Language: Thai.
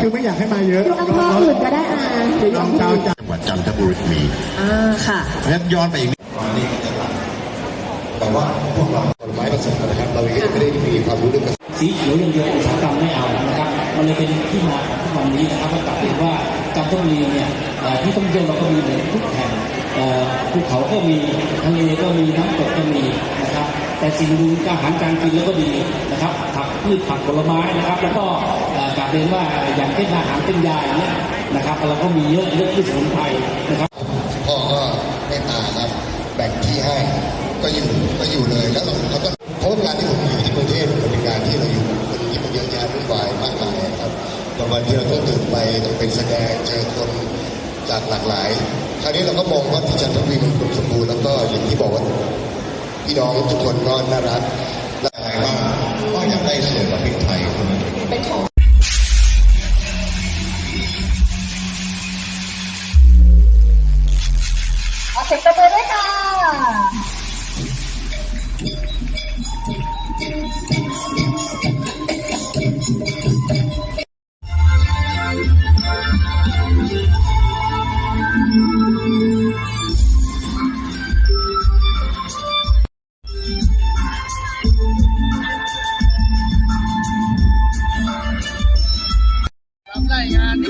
คือไม่อยากให้มาเยอะอยู่อำเภออื่นก็ได้อะลองเจ้าจัจังหวัดจันทบุรีมีอ่าค่ะเพราะฉะนั้นย้อนไปอีกนิดนี่จะหลักแต่ว่าพวกเราผลไม้ผสมนะครับ เราเองก็ไม่ได้มีความรู้เรื่องสีเขียวอย่างเดียวอุตสาหกรรมไม่เอานะครับมันเลยเป็นที่มาของทุกวันนี้นะครับก็กลับเรียนว่าจันทบุรีเนี่ยเอ่อที่ท่องเที่ยวเราก็มีเหมือนทุกแห่งเอ่อภูเขาก็มีทะเลก็มีน้ำตกก็มีนะครับแต่สิ่งหนึ่งอาหารการกินแล้วก็ดีนะครับผัก พืชผักผลไม้นะครับ แล้วก็กลับเรียนว่าอย่างเช่นอาหารเป็นยาอย่างเงี้ยนะครับเราก็มีเยอะเยอะที่สมุนไพรนะครับพ่อก็เมตตาครับแบ่งที่ให้ก็อยู่ก็อยู่เลยแล้วเขาก็เพราะว่าการที่ผมอยู่ที่กรุงเทพมันเป็นการที่เราอยู่คนที่มันเยอะแยะวุ่นวายมากมายครับบางวันที่เราต้องตื่นไปต้องเป็นแสดงเจอคนจากหลากหลาย คราวนี้เราก็มองว่าที่จันทบุรีมันสมบูรณ์แล้วก็อย่างที่บอกว่าพี่น้องทุกคนก็น่ารักแลางก็อยาก เสียกับพริกไทยเอาเสร็จกันเลยค่ะ Yeah.